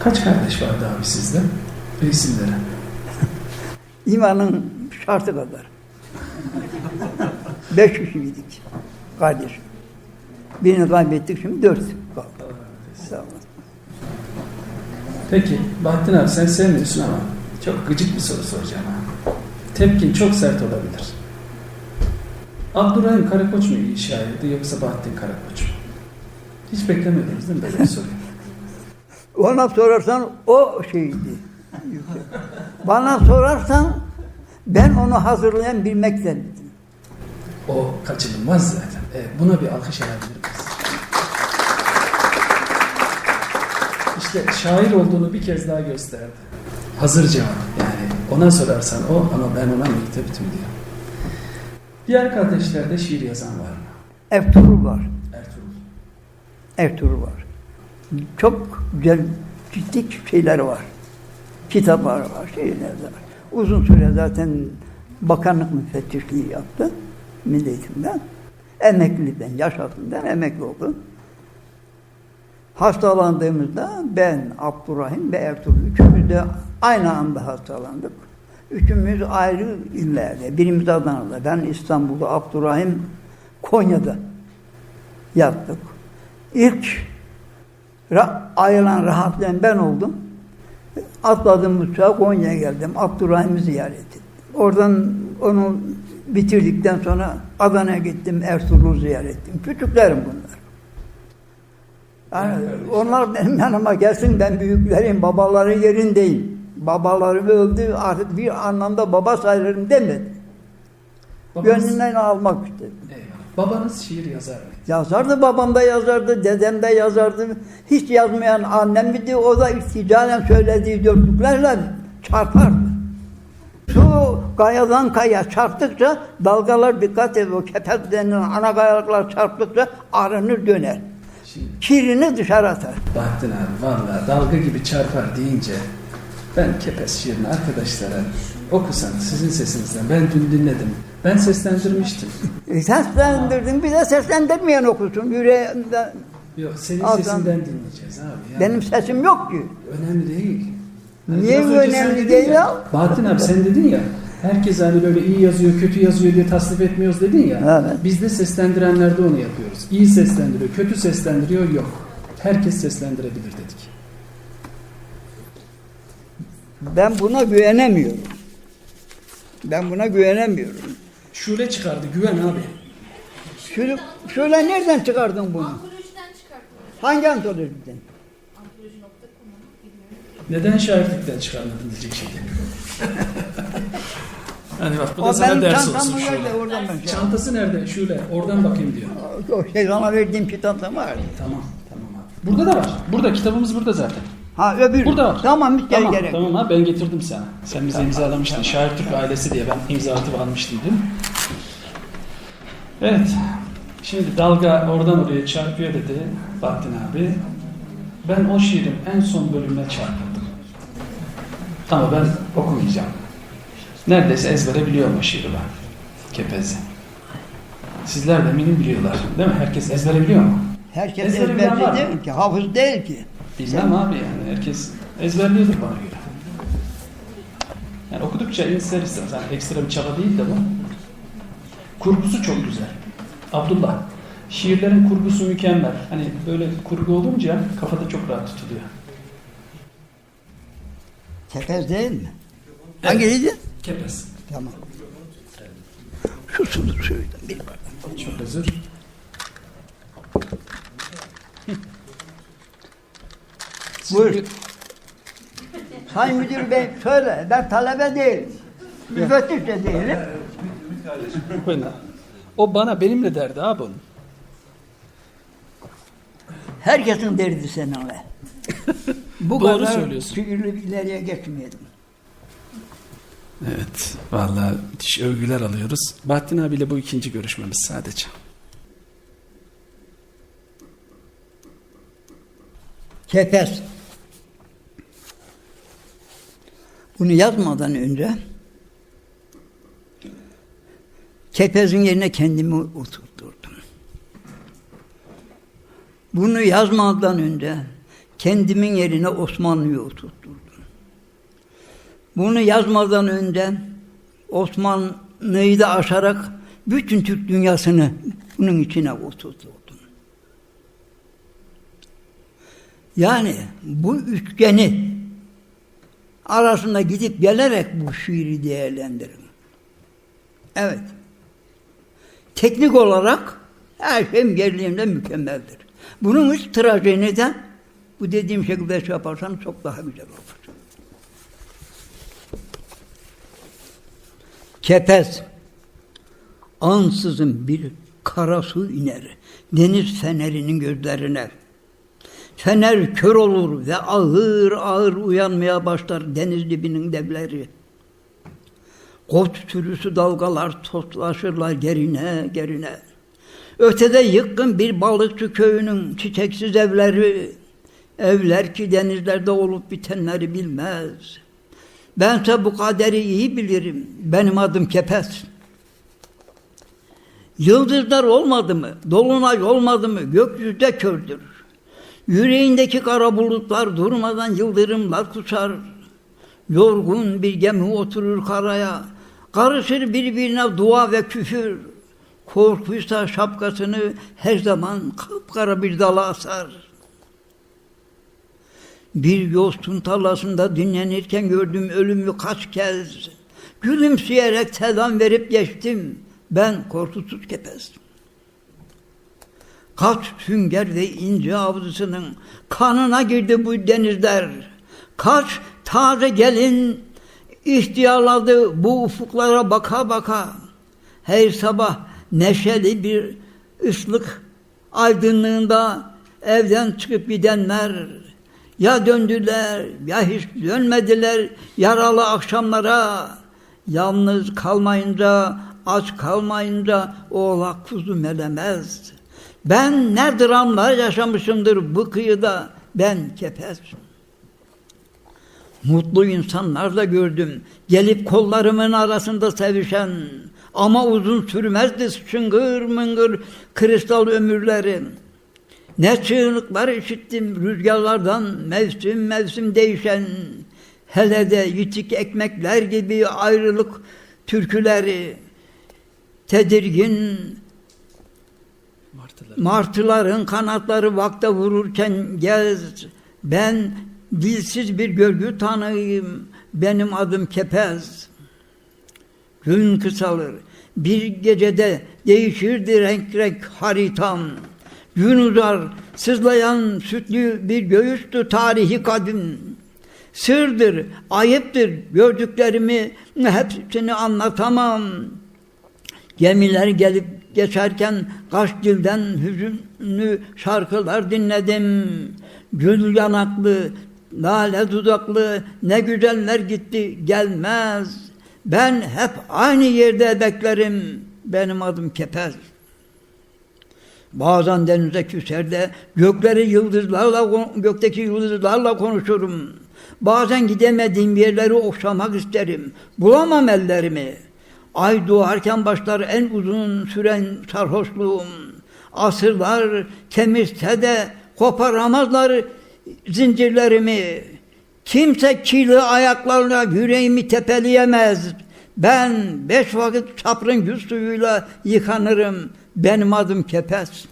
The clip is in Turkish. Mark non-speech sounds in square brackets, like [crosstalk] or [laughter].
Kaç kardeş vardı abi sizde? Bir isimleri. [laughs] İmanın şartı kadar. [laughs] Beş kişiydik kardeş. Birini kaybettik şimdi dört kaldı. Sağ olun. Peki Bahattin abi sen sevmiyorsun ama çok gıcık bir soru soracağım ha. Tepkin çok sert olabilir. Abdurrahim Karakoç mu iyi şairdi yoksa Bahattin Karakoç mu? Hiç beklemiyordunuz değil mi böyle bir soruyu? Ona sorarsan o şeydi. Bana sorarsan ben onu hazırlayan bilmekten. O kaçınılmaz zaten. Evet, buna bir alkış alabilir miyiz? İşte şair olduğunu bir kez daha gösterdi. Hazır cevap yani. Ona sorarsan o ama ben ona mekteptim diyor. Diğer kardeşlerde şiir yazan var mı? Ertuğrul var. Ertuğrul. Ertuğrul var. Çok güzel ciddi şeyler var. Kitaplar var, şeyler var. Uzun süre zaten bakanlık müfettişliği yaptı. Milli Eğitim'den. Emekliden, yaş altından emekli oldu. Hastalandığımızda ben, Abdurrahim ve Ertuğrul üçümüz de aynı anda hastalandık. Üçümüz ayrı illerde. Birimiz Adana'da, ben İstanbul'da, Abdurrahim Konya'da yattık. İlk ayrılan rahatlayan ben oldum. Atladım uçağa Konya'ya geldim. Abdurrahim'i ziyaret ettim. Oradan onu bitirdikten sonra Adana'ya gittim. Ertuğrul'u ziyaret ettim. Küçüklerim bunlar. Yani onlar benim yanıma gelsin ben büyüklerim, babaları yerindeyim. Babaları öldü artık bir anlamda baba sayılırım demedi. Babanız, Gönlünden almak istedim. Eyvallah. Babanız şiir yazar mıydı? Yazardı babam da yazardı, dedem de yazardı. Hiç yazmayan annem idi, o da irticalen söylediği dörtlüklerle çarpardı. Su kayadan kaya çarptıkça dalgalar dikkat et o kepez denilen ana kayalıklar çarptıkça arınır döner. Şimdi Kirini dışarı atar. Bahattin abi valla dalga gibi çarpar deyince ben Kepez şiirini arkadaşlara okusan sizin sesinizden ben dün dinledim. Ben seslendirmiştim. [laughs] E, Seslendirdin bir de seslendirmeyen okusun. Yüreğinde Yok senin Adam- sesinden dinleyeceğiz abi. Ya. benim sesim yok ki. Önemli değil. Niye önce sen önemli değil ya? Bahattin abi sen dedin ya herkes hani böyle iyi yazıyor kötü yazıyor diye tasnif etmiyoruz dedin ya. Evet. Biz de seslendirenlerde onu yapıyoruz. İyi seslendiriyor kötü seslendiriyor yok. Herkes seslendirebilir dedik. Ben buna güvenemiyorum. Ben buna güvenemiyorum. Şule çıkardı güven abi. Şöyle, şöyle nereden çıkardın bunu? Antolojiden çıkartılmış. Hangi antolojiden? Antoloji.com'un bilmiyorum. Neden şairlikten çıkarmadın diyecek şimdi. [laughs] Hani bak bu da O sana benim ders çantamı olsun de şöyle. oradan ben şey Çantası nerede? Şöyle oradan bakayım diyor. O şey sana verdiğim kitapta var. Tamam tamam abi. Burada da var. Burada kitabımız burada zaten. Ha öbür. Burada var. Tamam hiç Tamam, gerek. tamam abi ben getirdim sana. Sen bize imzalamıştın. Şair Türk ailesi diye ben imza atıp almıştım değil mi? Evet. Şimdi dalga oradan oraya çarpıyor dedi Bahattin abi. Ben o şiirin en son bölümüne çarpıldım. Ama ben okumayacağım. Neredeyse ezbere biliyorum o şiiri ben. Kepezi. Sizler de eminim biliyorlar. Değil mi? Herkes ezbere biliyor mu? Herkes Ezberi bilen var ezberci mı? değil ki. Hafız değil ki. Bilmem abi yani herkes ezberliyordur bana göre. Yani okudukça ister istemez yani ekstra bir çaba değil de bu. Kurgusu çok güzel. Abdullah, şiirlerin kurgusu mükemmel. Hani böyle kurgu olunca kafada çok rahat tutuluyor. Kepez değil mi? Evet. Hangisiydi? Kepez. Tamam. Şu sulu suydan bir bardak. Çok özür. Buyur. Sayın Müdür Bey söyle. Ben talebe değilim. Müfettiş de değilim. O bana benimle derdi abi onun. Herkesin derdi seninle. Bu Doğru kadar bir ileriye geçmeyelim. Evet. Vallahi müthiş övgüler alıyoruz. Bahattin abiyle bu ikinci görüşmemiz sadece. Kepez. Bunu yazmadan önce Kepez'in yerine kendimi oturtturdum. Bunu yazmadan önce kendimin yerine Osmanlı'yı oturtturdum. Bunu yazmadan önce Osmanlı'yı da aşarak bütün Türk dünyasını bunun içine oturtturdum. Yani bu üçgeni arasında gidip gelerek bu şiiri değerlendirin. Evet. Teknik olarak her şey yerliğinde mükemmeldir. Bunun üst trajeni de bu dediğim şekilde şey yaparsan çok daha güzel olur. Kepez ansızın bir kara su iner deniz fenerinin gözlerine. Fener kör olur ve ağır ağır uyanmaya başlar deniz dibinin devleri. Koç sürüsü dalgalar toslaşırlar gerine gerine. Ötede yıkkın bir balıkçı köyünün çiçeksiz evleri, evler ki denizlerde olup bitenleri bilmez. Bense bu kaderi iyi bilirim. Benim adım Kepez. Yıldızlar olmadı mı, dolunay olmadı mı gökyüzde kördür. Yüreğindeki kara bulutlar durmadan yıldırımlar kusar. Yorgun bir gemi oturur karaya, karışır birbirine dua ve küfür. Korkuysa şapkasını her zaman kapkara bir dala asar. Bir yosun tarlasında dinlenirken gördüm ölümü kaç kez. Gülümseyerek selam verip geçtim. Ben korkusuz kepez. Kaç sünger ve ince avcısının kanına girdi bu denizler. Kaç taze gelin ihtiyarladı bu ufuklara baka baka. Her sabah neşeli bir ıslık aydınlığında evden çıkıp gidenler ya döndüler ya hiç dönmediler yaralı akşamlara yalnız kalmayınca aç kalmayınca oğlak kuzu melemez. Ben ne dramlar yaşamışımdır bu kıyıda ben kepez. Mutlu insanlar da gördüm. Gelip kollarımın arasında sevişen ama uzun sürmezdi şıngır mıngır kristal ömürleri. Ne çığlıklar işittim rüzgarlardan mevsim mevsim değişen. Hele de yitik ekmekler gibi ayrılık türküleri. Tedirgin Martılar. Martıların kanatları vakta vururken gez. Ben dilsiz bir görgü tanıyım. Benim adım Kepez. Gün kısalır. Bir gecede değişirdi renk renk haritam. Gün uzar, sızlayan sütlü bir göğüstü tarihi kadim. Sırdır, ayıptır gördüklerimi hepsini anlatamam. Gemiler gelip geçerken kaç dilden hüzünlü şarkılar dinledim. Gül yanaklı, lale dudaklı ne güzeller gitti gelmez. Ben hep aynı yerde beklerim. Benim adım Kepez. Bazen denize küser de gökleri yıldızlarla, gökteki yıldızlarla konuşurum. Bazen gidemediğim yerleri okşamak isterim. Bulamam ellerimi. Ay doğarken başlar en uzun süren sarhoşluğum. Asırlar kemirse de koparamazlar zincirlerimi. Kimse kirli ayaklarla yüreğimi tepeleyemez. Ben beş vakit çaprın güz suyuyla yıkanırım. Benim adım Kepez.